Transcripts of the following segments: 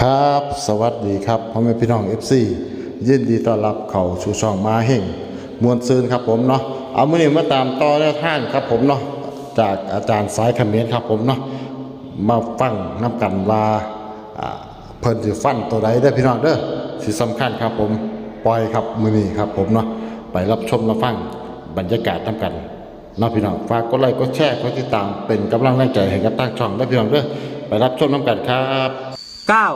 ครับ สวัสดีครับพ่อแม่พี่น้อง FC ยินดีต้อนรับเข้าสู่ช่องมาเห่งมวลซืนครับผมเนาะเอามื่อนี้มาตามต่อแนวทางครับผมเนาะจากอาจารย์สายคอมเมนต์ครับผมเนาะมาฟังน้ำกันว่าเพิ่นสิฟันตัวใดได้พี่น้องเด้อสิสำคัญครับผมปล่อยครับมื้อนี้ครับผมเนาะไปรับชมรับฟังบรรยากาศน้ำกันเนาะพี่น้องฝากกดไลค์กดแชร์กดติดตามเป็นกำลังแรงใจให้กับตั้งช่องได้พี่น้องเด้อไปรับชมน้ำกันครับ เก้า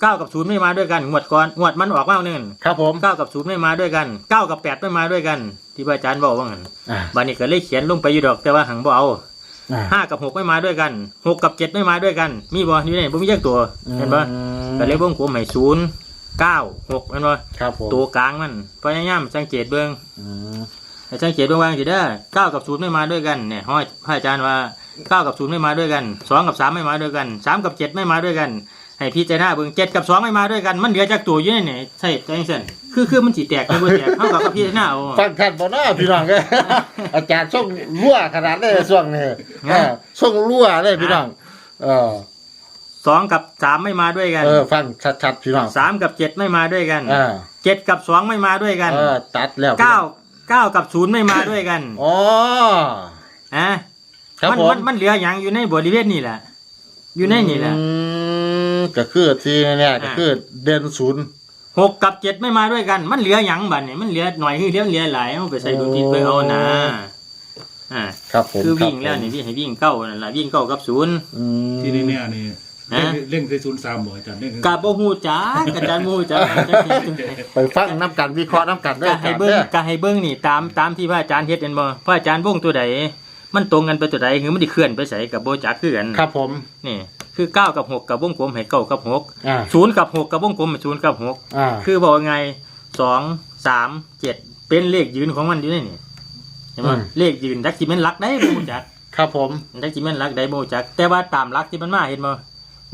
เก้ากับศูนย์ไม่มาด้วยกันงวดก่อนงวดมันออกมาหนึ่งครับผมเก้ากับศูนย์ไม่มาด้วยกันเก้ากับแปดไม่มาด้วยกัน ที่พระอาจารย์บอกว่างั้นอ่าบานี้ก็เลยเขียนลงไปอยู่ดอกแต่ว่าหังบ่เอาอ่าห้ากับหกไม่มาด้วยกันหกกับเจ็ดไม่มาด้วยกัน มีบ่อยู่ในบ่มีแยกตัวเห็นปะก็เลยวงกลมให้ศูนย์เก้าหกเห็นปะครับผมตัวกลางมันพยายามสังเกตเบิ่งอืมให้สังเกตเบิ่งว่าสิเด้อเก้ากับศูนย์ไม่มาด้วยกันเนี่ยห้อยพระอาจารย์ว่าเก้ากับศูนย์ไม่มาด้วยกันสองกับสามไม่มาด้วยกันสามกับเจ็ดไม่มาด้วยกัน ให้พี่เจารณาเบิ่งเจ็ดกับสองไม่มาด้วยกันมันเหลือจากตัวอยู่ในนี่ใช่จังซั่นคือคือมันสิแตกหรือบ่แตกเฮากับพี่เจารณาเอาฟังท่านบ่เนาะพี่น้องเอ้ยอาจารย์ส่งรั่วขนาดนี้ช่วงนี้เออส่งรั่วเลยพี่น้องเออสองกับสามไม่มาด้วยกันเออฟังชัดๆพี่น้องสามกับเจ็ดไม่มาด้วยกันอ่าเจ็ดกับสองไม่มาด้วยกันเออตัดแล้วเก้าเก้ากับศูนย์ไม่มาด้วยกันอ๋ออะครับมันผมมันมันเหลืออย่างอยู่ในบริเวณนี่แหละอยู่ในนี่แหละอืม ก็คือที่เนี่ยก็คือเด่นศูนย์หกกับเจ็ดไม่มาด้วยกัน มันเหลืออย่างบัดเนี่ยมันเหลือหน่อยคือเหลือเหลือหลายเอาไปใส่ดูผิดไปเอานะอ่าครับผมคือวิ่งรับแล้วนี่วิ่งให้วิ่งเก้านั่นแหละวิ่งเก้ากับศูนย์อืมที่นี่เนี่ยนี่ฮะเล่นเล่นคือศูนย์สามบ่อาจารย์เล่นคือกาบ่ฮู้จักกะจันบ่ฮู้จักจักจักไปฟังน้ำกันวิเคราะห์น้ำกันเด้อก็ให้เบิ่งด้อก็ให้เบิ่งนี่ตามตามที่พระอาจารย์เฮ็ดเห็นบ่พระอาจารย์วงตัวใดมันตรงกันไปตัวใดคือมันสิเคลื่อนไปไสกับบ่จักคือกันครับผมนี่ คือเก้ากับหกกับวงกลมให้เก้ากับหกอ่าศูนย์กับหกกับวงกลมให้ศูนย์กับหกอ่าคือบอกว่าไงสองสามเจ็ดเป็นเลขยืนของมันอยู่ในนี่เห็นไหมเลขยืนดักจิแม่นรักได้บ่จักครับผม ดักจิแม่นรักได้บ่จัก แต่ว่าตามรักที่มันมาเห็นบ่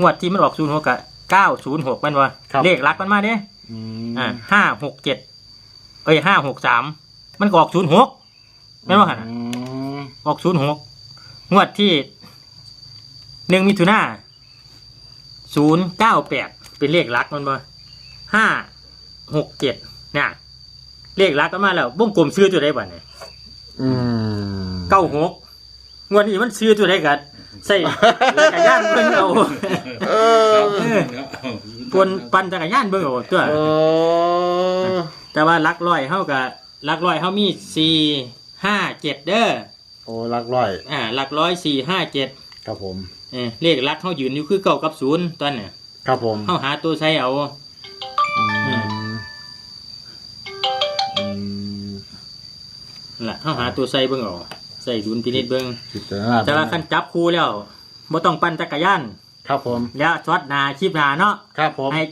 งวดที่มันออกศูนย์หกกับเก้าศูนย์หกมันว่าเลขรักมันมาเด้ อืมอ่าห้าหกเจ็ดเอ้ยห้าหกสามมันก็ออกศูนย์หกไม่นว่าหั่นน่ะอืมออกศูนย์หกงวดที่หนึ่งมิถุนา ศูนย์เก้าแปดเป็นเลขลักมันบ่ห้าหกเจ็ดเนี่ยเลขลักมันมาแล้ววงกลมซื้อตัวได้บ่เนี่ยอืมเก้าหกงวดนี้มันซื้อตัวได้กันใส่จักรยานเบิ่งเอาเออปวนปั่นจักรยานเบิ่งเอาตัว เออแต่ว่าลักร้อยเฮากับลักร้อยเฮามีสี่ห้าเจ็ดเด้อโอ้รักร้อย อ่าหลักร้อยสี่ห้าเจ็ดครับผม เออเลขหลักเขายืนอยู่คือเก้ากับศูนย์ตอนเนี่ยครับผมเขาหาตัวใช้เอา อืมอืมนั่นล่ะเขาหาตัวใช้เบิ่งเอาใส่ดุลพินิจเบิ่งพิจารณาแต่ว่าคันจับคู่แล้วบ่ต้องปั่นจักรยาน ครับผม แล้วช็อตหน้าคลิปหน้าเนาะครับผม ให้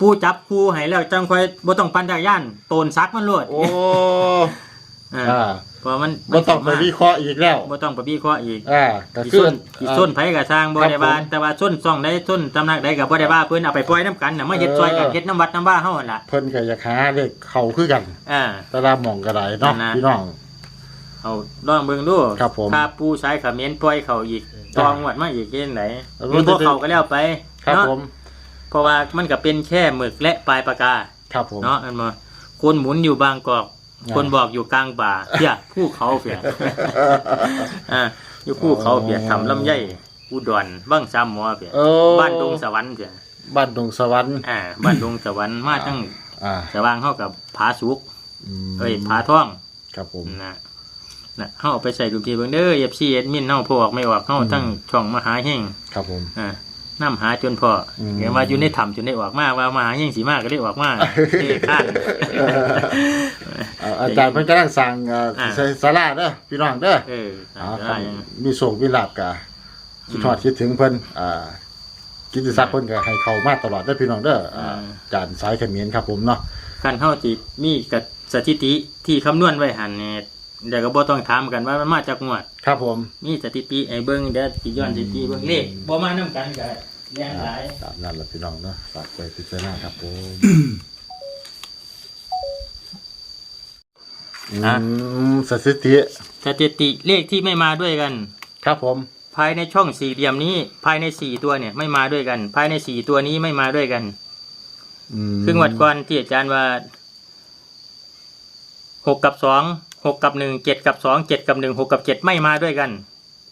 ผู้จับคู่ให้แล้วจังค่อยบ่ต้องปั่นจักรยานโตนซักมันโลดโอ้ อ่าอ่าเพราะมันบ่ต้องไปวิเคราะห์อีกแล้วบ่ต้องไปวิเคราะห์อีกอ่าก็อีคือส้นอีส้นไผก็สร้างบ่ครับได้ว่าผมแต่ว่าส้นซ่องใดส้นตำนักใดก็บ่ได้ว่าเพิ่นเอาไปปล่อยน้ำกันน่ะมาเฮ็ดซอยกันเออเฮ็ดน้ำวัดน้ำว่าเฮานั่นล่ะเพิ่นก็อยากหาเลขเข้าคือกัน อ่า แต่ละหม่องก็ได้เนาะนั่นนะ พี่น้อง เอาลองเบิ่งดูครับผมถ้าปูใช้ขมิ้นปล่อยเขาอีกตองวดมาอีกเยังไงแล้วมันพวกเขาก็แล้วไปครับเนาะผมเพราะว่ามันก็เป็นแค่หมึกและปลายปากกาครับผม เนาะอันมาคนหมุนอยู่บางกอกอ่า คนบอกอยู่กลางป่าเพียผู้เขาเพียอ่าอยู่ผู้เขาเพียทำลำไยอุดรบ้างซ้ำหมอเพียโอ้บ้านดงสวรรค์เพียบ้านดงสวรรค์อ่าบ้านดงสวรรค์มาตั้งอ่าสว่างเข้ากับผาสุกอืมเอ้ยผาท่อง ครับผมนะนะเฮาเอาไปใส่ดูทีเบิ่งเด้อ FC เอ็ดมินเฮาพอออกไม่ออกเฮาอืมทั้งช่องมหาเฮงครับผมอ่าน้ำหาจนพออมเห็นว่าอยู่ในถ้ำจนได้ออกมาว่ามหาเฮงสิมาก็ได้ออกมาเท่ข้านเอ่ออาจารย์เพิ่นกำลังสั่งเอ่ออ่าใส่ศาลาเด้อพี่น้องเด้อเอออ่าได้คันมีโชคมีลาภกะคิดทอดคิดถึงเพิ่นอ่ากิตติศักดิ์เพิ่นก็ให้เข้ามาตลอดเด้อพี่น้องเด้ออ่าอาจารย์สายเขมิ้นครับผมเนาะคันเฮาสิมีกับสถิติที่คำนวณไว้หั่นเนี่ยเดี๋ยวก็บ่ต้องถามกันว่ามันมาจากงวด ครับผมมีสถิติให้เบิ่งเดี๋ยวสิย้อนสถิติเบิ่งเลขบ่มานํกันก็แย่งหลาย ตามนั้นล่ะพี่น้องเนาะฝากไปพิจารณาครับผม อะอืมสถิติ สถิติเลขที่ไม่มาด้วยกัน ครับผม ภายในช่องสี่เหลี่ยมนี้ ภายในสี่ตัวเนี่ย ไม่มาด้วยกัน ภายในสี่ตัวนี้ไม่มาด้วยกันอืมคืองวดก่อนที่อาจารย์ว่าหกกับสองหกกับหนึ่งเจ็ดกับสองเจ็ดกับหนึ่งหกกับเจ็ดไม่มาด้วยกัน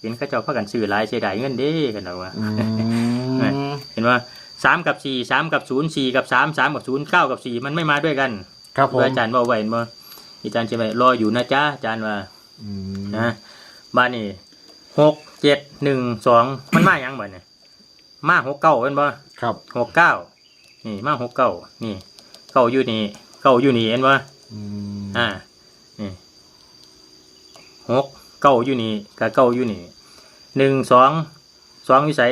เห็นเข้าเจ้าพากันซื้อหลายเสียดายเงินเด้กันเอาว่าอืมเห็นว่าสามกับสี่สามกับศูนย์สี่กับสามสามกับศูนย์เก้ากับสี่มันไม่มาด้วยกันครับผมอาจารย์บอกไว้เห็นบ่ อาจารย์จะไปรออยู่นะจ๊ะอาจารย์ว่าอืมนะบ้านนี่หกเจ็ดหนึ่งสองมันมาอย่างบ่เนี่ยมาหกเก้าเป็นบ่ครับหกเก้านี่มาหกเก้านี่เก้าอยู่นี่เก้าอยู่นี่เห็นบ่อืมอ่านี่หกเก้าอยู่นี่กับเก้าอยู่นี่หนึ่งสองสองอยู่ใส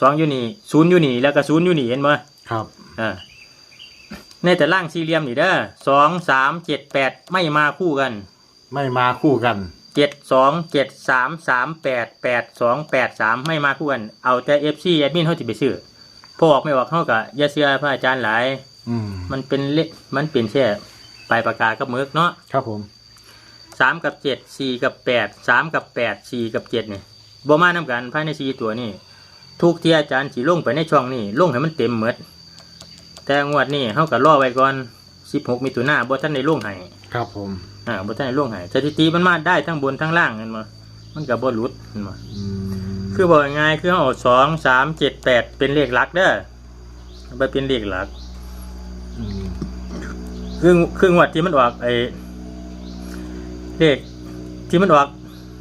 สองอยู่นี่ศูนย์อยู่นี่แล้วก็ศูนย์อยู่นี่เห็นบ่ครับอ่า ในแต่ล่างสี่เหลี่ยมนี่เด้อสองสามเจ็ดแปดไม่มาคู่กันไม่มาคู่กัน เจ็ดสองเจ็ดสามสามแปดแปดสองแปดสามไม่มาคู่กัน เอาแต่เอฟซีแอดมินเขาจะไปซื้อพอออกไม่ออกเขากะอย่าเชื่อพระอาจารย์หลาย อืมมันเป็นเลขมันเป็นแค่ปลายปากกากับมึกเนาะครับผมสามกับเจ็ดสี่กับแปดสามกับแปดสี่กับเจ็ดเนี่ยบ่มาน้กันภายในสี่ตัวนี่ทุกที่อาจารย์สีลงไปในช่องนี่ลงให้มันเต็มหมด แต่งวดนี่เขาก็รอไว้ก่อนสิบหกมิถุนาบ่ท่านในลงให้ครับผมอ่าบนใต้ล่วงหายสถิติมันมาได้ทั้งบนทั้งล่างเห็นมั้มันกับบนรุดเห็นมั้อืมคือบอกง่ายๆคือเอาสองสามเจ็ดแปดเป็นเลขหลักเด้อเอาไปเป็นเลขหลักอืมครึ่งครึ่งวัดที่มันออกไอ้เลขที่มันออก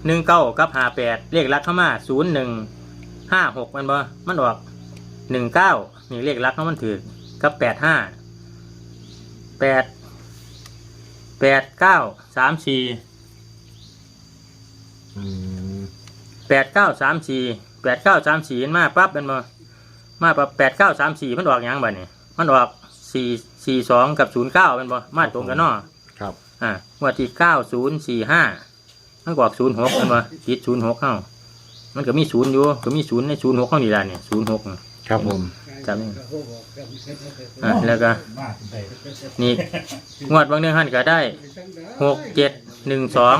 หนึ่งเก้ากับห้าแปดเลขหลักเข้ามาศูนย์หนึ่งห้าหกมันบ่มันออกหนึ่งเก้านี่เลขหลักเขามันถือ กับแปดห้าแปดแปดเก้าสามสี่อืมแปดเก้าสามสี่แปดเก้าสามสี่มาปั๊บเป็นมามาปั๊บแปดเก้าสามสี่มันออกหยังบ่เนี่ยมันออกสี่สี่สองกับศูนย์เก้าเป็นบ่มาตรงกันเนาะครับ อ่างวดที่เก้าศูนย์สี่ห้ามันก็ออกศูนย์หกเป็นบ่ติดศูนย์หกเข้ามันก็มีศูนย์อยู่ก็มีศูนย์ในศูนย์หกเข้านี่ละเนี่ยศูนย์หกครับผม จำได้อ่าแล้วก็นี่งวดบางเดือนหันก็ได้หกเจ็ดหนึ่งสอง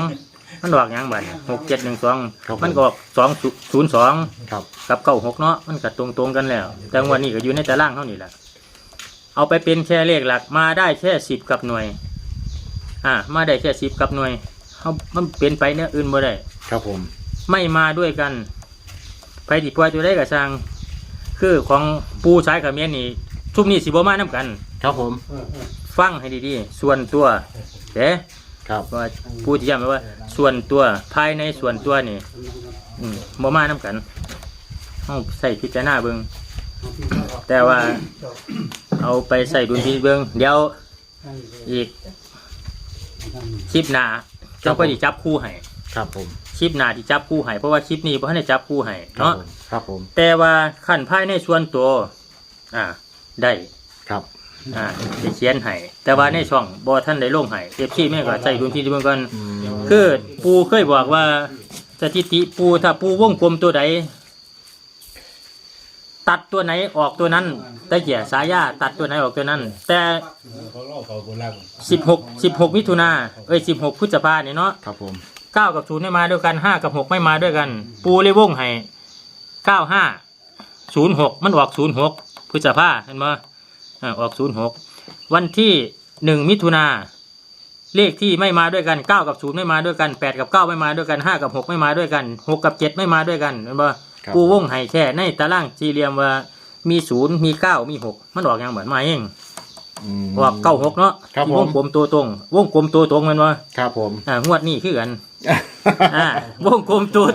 มันออกหยังบ่เนี่ยหกเจ็ดหนึ่งสองมันก็ออกสองศูนย์สองครับ กับเก้าหกเนาะมันก็ตรงตรงๆกันแล้ว แต่งวันนี้ก็อยู่ในตารางเท่านี้แหละเอาไปเป็นแค่เลขหลักมาได้แค่สิบกับหน่วย อ่า มาได้แค่สิบกับหน่วยเขามันเป็นไปเนี่ยอื่นบ่ได้ ครับผม ไม่มาด้วยกันไปที่ปล่อยตัวได้กับสร้าง คือของปูสายเขมิ้นนี่ทุกนี้สิบ่มาน้กัน ครับผม ฟังให้ดีๆ ส่วนตัวเด้ครับว่าผู้ที่ย้ำไว้ว่า ส่วนตัวภายในส่วนตัวนี่อืมบ่มาน้กันเอาใส่พิจารณาเบิงแต่ว่าเอาไปใส่ดุลพินิจเบิงเดี๋ยวอีกคลิปหน้าเราก็จะจับคู่ให้ครับผม คลิปหน้าที่จับคู่ให้เพราะว่าคลิปนี้เพราะให้จับคู่ให้ครับเนาะผมครับผม แต่ว่าขั้นภายในส่วนตัว อ่า ได้ครับ อ่าจะเขียนให้แต่ว่าในช่องบอท่านได้ลงให้เอฟซีแม่ก็ใส่ดุลพินิจเบิงกันอืมคือปูเคยบอกว่าสถิติปูถ้าปูวงกลมตัวใดตัดตัวไหนออกตัวนั้นตะเกียสายาตัดตัวไหนออกตัวนั้น แต่เขาเล่าเขาโบราณสิบหกสิบหกมิถุนาเอ้ยสิบหกพฤษภาเนี่ยเนาะครับผมเก้ากับศูนย์ไม่มาด้วยกันห้ากับหกไม่มาด้วยกัน ปูเลยวงให้เก้าห้าศูนย์หกมันออกศูนย์หกพฤษภาเห็นไหมอ่าออกศูนย์หกวันที่หนึ่งมิถุนาเลขที่ไม่มาด้วยกันเก้ากับศูนย์ไม่มาด้วยกันแปดกับเก้าไม่มาด้วยกันห้ากับหกไม่มาด้วยกันหกกับเจ็ดไม่มาด้วยกันเห็นไหมครับปูวงให้แค่ในตารางสี่เหลี่ยมว่ามีศูนย์มีเก้ามีหกมันออกอย่างเหมือนมาเอง อืม ออกเก้าหกเนาะครับที่ผม วงกลมตัวตรง วงกลมตัวตรงแมันว่าครับผม อ่างวดนี้คือกัน อ่าวงกลมตัว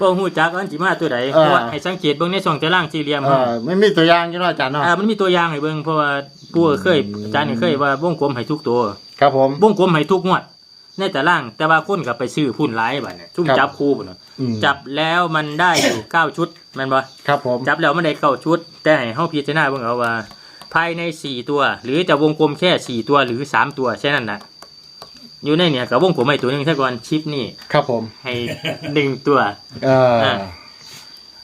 บ่ฮู้จักว่ามันสิมาตัวใดเออเพราะว่าให้สังเกตเบิ่งในช่องตารางสี่เหลี่ยม เออไม่มีตัวอย่างอยู่เนาะอาจารย์เนาะ อ่ามันมีตัวอย่างให้เบิ่งเพราะว่าปู่ก็เคยอืม อาจารย์นี่เคยว่าวงกลมให้ทุกตัวครับผม วงกลมให้ทุกงวดในตารางแต่ว่าคนก็ไปซื้อพุ่นหลายบัดเนี่ยซุ่มครับ จับคู่พุ่นน่ะอืมจับแล้วมันได้อยู่เก้าชุดแม่นบ่ครับผม จับแล้วมันได้เก้าชุด แต่ให้เฮาพิจารณาเบิ่งเอาว่า ภายในสี่ตัว หรือจะวงกลมแค่สี่ตัวหรือสามตัวแค่นั้นน่ะอยู่ในเนี่ยกับวงกลมให้ตัวหนึงซะก่อนชิปนี่ครับผม ให้หนึ่งตัว เอออะ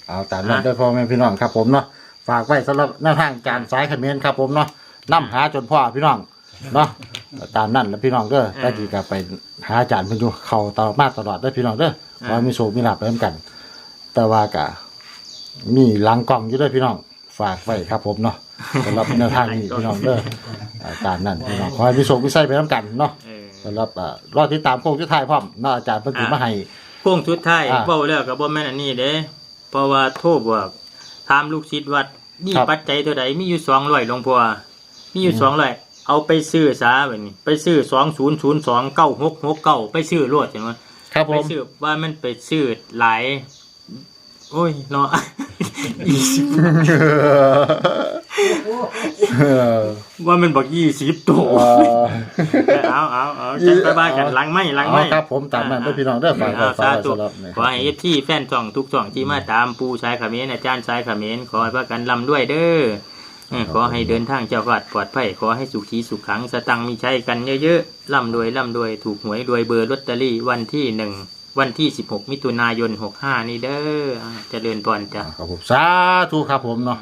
เอาตามนั้นอะด้วยพ่อแม่พี่น้องครับผมเนาะฝากไว้สำหรับหน้าทางการสายเขมิ้นครับผมเนาะนํหาจนพ่อพี่น้องเนาะตามนั้นแล้วพี่น้องเด้อได้กี่กับไปหาอาจารย์เพิ่นอยู่เข้าตลอดมาตลอดเด้อพี่น้องเด้อขอให้มีโชคมีลาภไปนำกัน แต่ว่ากะมีหลังกล่องอยู่ด้วยพี่น้องฝากไว้ครับผมเนาะ สำหรับแนวทางนี้พี่น้องเด้ออ่าตามนั้นพี่น้องขอให้มีโชคมีชัยไปน้ำกันเนาะเออสำหรับอ่ารอดที่ตามโค้งที่ท้ายพร้อมเนาะอาจารย์เพิ่นสิมาให้ โค้งสุดท้ายอ่าเว้าแล้วก็บ่แม่นอันนี้เด้เพราะว่าโทรบอกถามลูกศิษย์วัดนี่ครับปัจจัยเท่าใดมีอยู่200หลวงพ่อมีอยู่200เอาไปซื้อซะบัดนี้ไปซื้อ20029669ไปซื้อรวดเห็นบ่ ครับผไปมซื้อว่ามันไปซื้อหลาย โอ้ยเนาะยี่สิบ เออว่ามันบอกยี่สิบตัวเออ เอาเอาเอาจัดไปบ้านกันหลังไม่หลังไม่ เอาครับผมตามนั้นเด้อพี่น้องเด้อฝากไว้เอาฝาสากไว้ธุสำหรับนี่ขอให้เอฟที่แฟนช่องทุกช่องที่มาตามปูชายขมิ้นอาจารย์ชายขมิ้นขอให้พากันลำด้วยเด้อเออขอให้เดินทางเจ้าวัดปลอดภัยขอให้สุขีสุขขังสตังค์มีใช้กันเยอะๆร่ำรวยร่ำรวยถูกหวยรวยเบอร์ลอตเตอรี่วันที่หนึ่งวันที่16มิถุนายน65นี้เด้ออ่าเจริญพรจ้ะ ครับผมสาธุครับผมเนาะ